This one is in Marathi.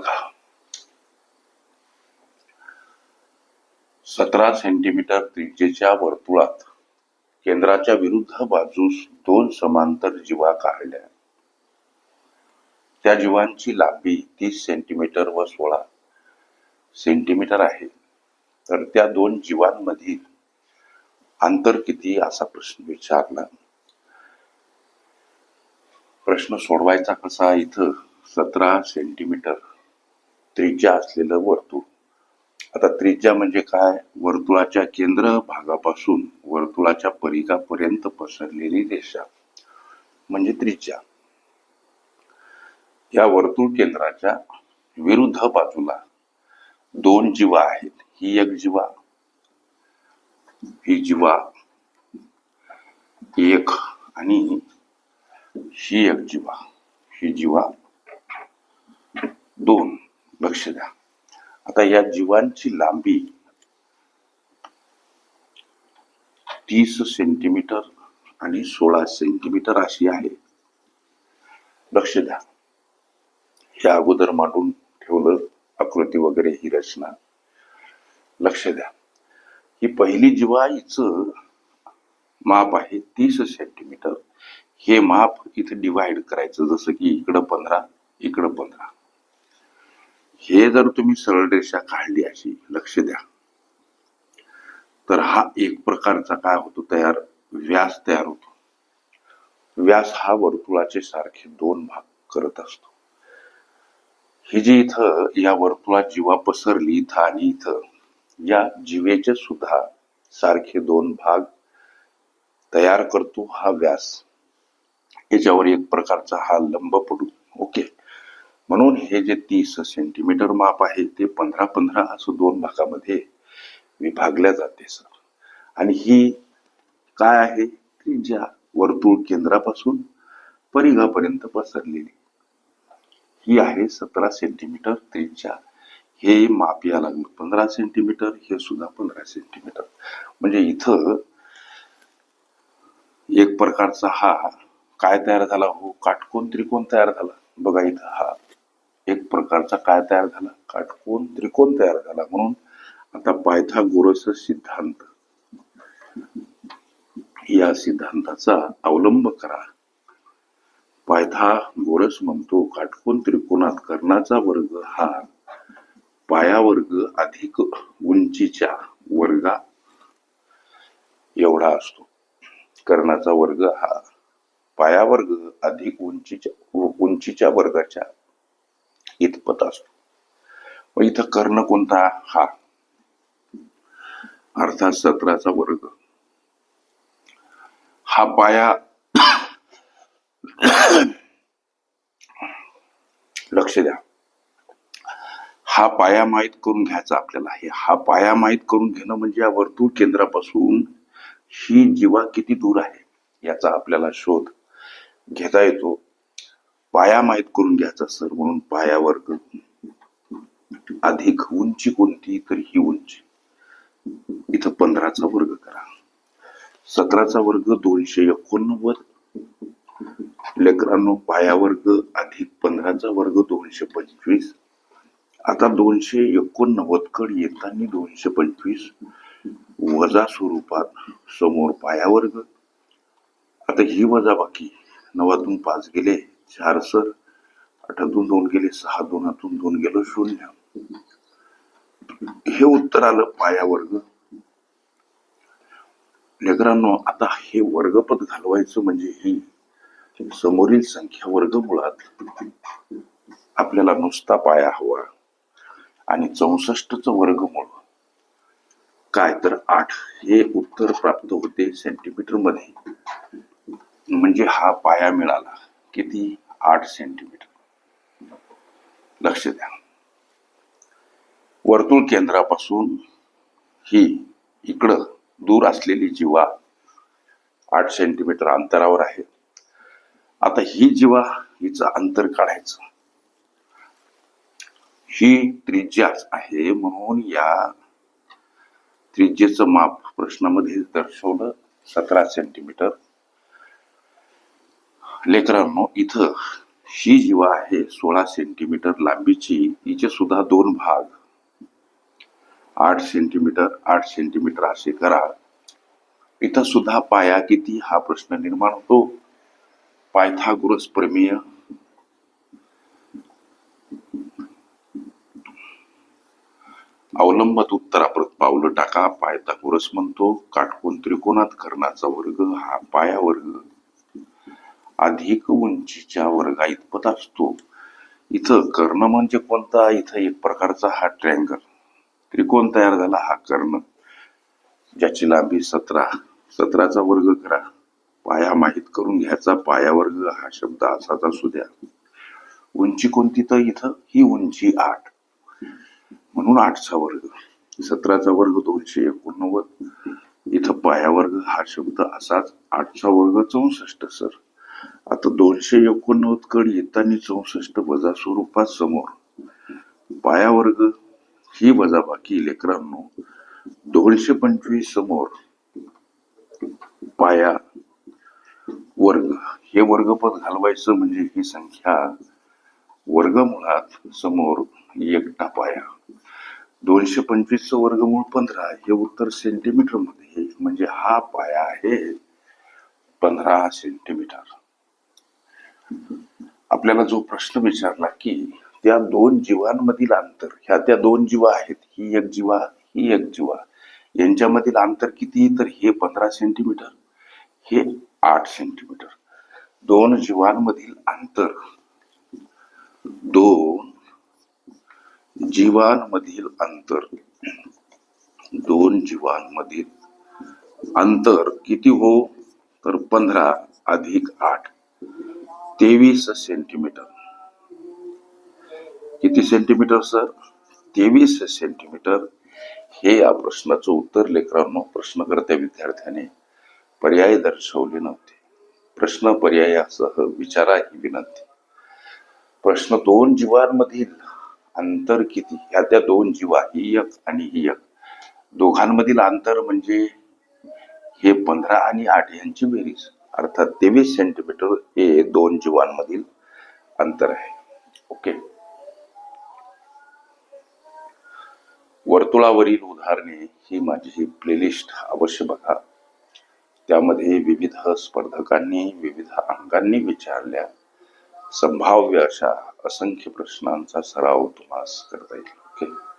बघा. सतरा सेंटीमीटर त्रिज्येच्या वर्तुळात केंद्राच्या विरुद्ध बाजूस दोन समांतर जीवा काढल्या. त्या जीवांची लांबी तीस सेंटीमीटर व सोळा सेंटीमीटर आहे. तर त्या दोन जीवांमधील अंतर किती असा प्रश्न विचारला. प्रश्न सोडवायचा कसा इथं? सतरा सेंटीमीटर त्रिज्या असलेलं वर्तुळ. आता त्रिज्या म्हणजे काय? वर्तुळाच्या केंद्र भागापासून वर्तुळाच्या परिघापर्यंत पसरलेली रेषा म्हणजे त्रिज्या. या वर्तुळ केंद्राच्या विरुद्ध बाजूला दोन जीवा आहेत. ही एक जीवा ही जीवा एक आणि ही एक जीवा ही जीवा दोन. लक्ष द्या आता या जीवांची लांबी तीस सेंटीमीटर आणि सोळा सेंटीमीटर अशी आहे. लक्ष द्या. हे अगोदर मांडून ठेवलं आकृती वगैरे ही रचना. लक्ष द्या. ही पहिली जीवाईच माप आहे तीस सेंटीमीटर. हे माप इथे डिवाइड करायचं जसं की इकडं पंधरा इकडं पंधरा. हे जर तुम्ही सरळ रेषा काढली अशी लक्ष द्या. तर हा एक प्रकारचा काय होतो तयार व्यास तयार होतो. व्यास हा वर्तुळाचे सारखे दोन भाग करत असतो. ही जी इथं या वर्तुळात जीवा पसरली इथं आणि इथं या जीवेचे सुद्धा सारखे दोन भाग तयार करतो हा व्यास. याच्यावर एक प्रकारचा हा लंब पडू ओके. म्हणून हे जे तीस सेंटीमीटर माप आहे ते पंधरा पंधरा असं दोन भागामध्ये विभागल्या जाते सर. आणि ही काय आहे? त्रिज्या वर्तुळ केंद्रापासून परिघापर्यंत पसरलेली. ही आहे सतरा सेंटीमीटर त्रिज्या हे माप या लागलं पंधरा सेंटीमीटर हे सुद्धा पंधरा सेंटीमीटर म्हणजे इथं एक प्रकारचा हा काय तयार झाला? हो काटकोन त्रिकोण तयार झाला. बघा इथं हा एक प्रकारचा काय तयार झाला? काटकोन त्रिकोण तयार झाला. म्हणून आता पायथागोरस सिद्धांत. या सिद्धांताचा अवलंब करा. पायथा गोरस म्हणतो काटकोन त्रिकोणात कर्णाचा वर्ग हा पायावर्ग अधिक उंचीच्या वर्गा एवढा असतो. कर्णाचा वर्ग हा पायावर्ग अधिक उंचीच्या उंचीच्या वर्गाच्या इतपत असतो. व इथं कर्ण कोणता? हा. अर्थात सतराचा वर्ग. हा पाया लक्ष द्या. हा पाया माहीत करून घ्यायचा आपल्याला हे हा पाया माहीत करून घेणं म्हणजे या वर्तुळ केंद्रापासून ही जीवा किती दूर आहे याचा आपल्याला शोध घेता येतो. पाया माहीत करून घ्यायचा सर. म्हणून पाया वर्ग अधिक उंची कोणती तर ही उंची. इथं पंधराचा वर्ग करा. सतराचा वर्ग दोनशे एकोणनव्वद. लेकरांनो पाया वर्ग अधिक पंधराचा वर्ग दोनशे पंचवीस. आता दोनशे एकोणनव्वद कड येताना दोनशे पंचवीस वजा स्वरूपात समोर पाया वर्ग. आता ही वजा बाकी. नवातून पाच गेले. चार सर. आठातून दोन गेले सहा दोनातून दोन गेलो शून्य. हे उत्तर आलं पाया वर्ग. लेकरांनो आता हे वर्गपद घालवायचं म्हणजे ही समोरील संख्या वर्ग मुळात आपल्याला नुसता पाया हवा आणि चौसष्टच वर्गमूळ. काय तर आठ हे उत्तर प्राप्त होते सेंटीमीटरमध्ये. म्हणजे हा पाया मिळाला. किती? आठ सेंटीमीटर लक्ष द्या. वर्तुळ केंद्रापासून ही इकडं दूर असलेली जीवा आठ सेंटीमीटर अंतरावर आहे. आता ही जीवा हिचं अंतर काढायचं. ही त्रिज्याच आहे म्हणून या त्रिज्येचं माप प्रश्नामध्ये दर्शवलं सतरा सेंटीमीटर लेकरांनो इथं ही जीवा आहे सोळा सेंटीमीटर लांबीची हिचे सुद्धा दोन भाग. आठ सेंटीमीटर आठ सेंटीमीटर असे करा. इथं सुद्धा पाया किती हा प्रश्न निर्माण होतो. पायथागोरस प्रमेय. अवलंबत उत्तराप्रत पावलं टाका पायथागोरस म्हणतो. काटकोण त्रिकोणात कर्णाचा वर्ग हा पाया वर्ग अधिक उंचीच्या वर्गा इतपत असतो. इथं कर्ण म्हणजे कोणता? इथं एक प्रकारचा हा ट्रँगल त्रिकोण तयार झाला हा कर्ण. ज्याची लांबी सतरा सतराचा वर्ग करा. पाया माहीत करून घ्यायचा. पाया वर्ग हा शब्द असाच असू द्या. उंची कोणती तर इथं? ही उंची आठ. म्हणून आठचा वर्ग. सतराचा वर्ग दोनशे एकोणनव्वद. इथं पाया वर्ग हा शब्द असाच. आठचा वर्ग चौसष्ट सर. आता दोनशे एकोणनव्वदकडे येताना चौसष्ट वजा स्वरूपात समोर. पाया वर्ग ही वजा बाकी लेकरांनो. दोनशे पंचवीस समोर. पाया वर्ग. हे वर्गपद घालवायचं म्हणजे ही संख्या वर्गमुळात समोर एकटा पाया. दोनशे पंचवीसचं वर्गमूळ पंधरा हे उत्तर सेंटीमीटरमध्ये म्हणजे हा पाया आहे पंधरा सेंटीमीटर आपल्याला जो प्रश्न विचारला की त्या दोन जीवांमधील अंतर ह्या त्या दोन जीवा आहेत ही एक जीवा ही एक जीवा यांच्यामधील अंतर किती? तर हे पंधरा सेंटीमीटर हे आठ सेंटीमीटर दोन जीवांमधील अंतर दोन जीवांमधील अंतर दोन जीवांमधील अंतर किती हो? तर पंधरा अधिक आठ. तेवीस सेंटीमीटर. किती सेंटीमीटर सर? तेवीस सेंटीमीटर. हे या प्रश्नाचं उत्तर लेकरांनो प्रश्नकर्त्या विद्यार्थ्याने पर्याय दर्शवले नव्हते. प्रश्न पर्यायासह विचारा ही विनंती. प्रश्न दोन जीवांमधील अंतर किती? ह्या त्या दोन जीवा ही एक आणि ही एक. दोघांमधील अंतर म्हणजे हे पंधरा आणि आठ यांची बेरीज. अर्थात तेवीस सेंटीमीटर हे दोन जीवांमधील अंतर आहे. ओके वर्तुळावरील उदाहरणे ही माझी प्लेलिस्ट अवश्य बघा. त्यामध्ये विविध स्पर्धकांनी विविध अंगांनी विचारल्या. संभाव्य अशा असंख्य प्रश्नांचा सराव तुम्हाला करता येईल. ओके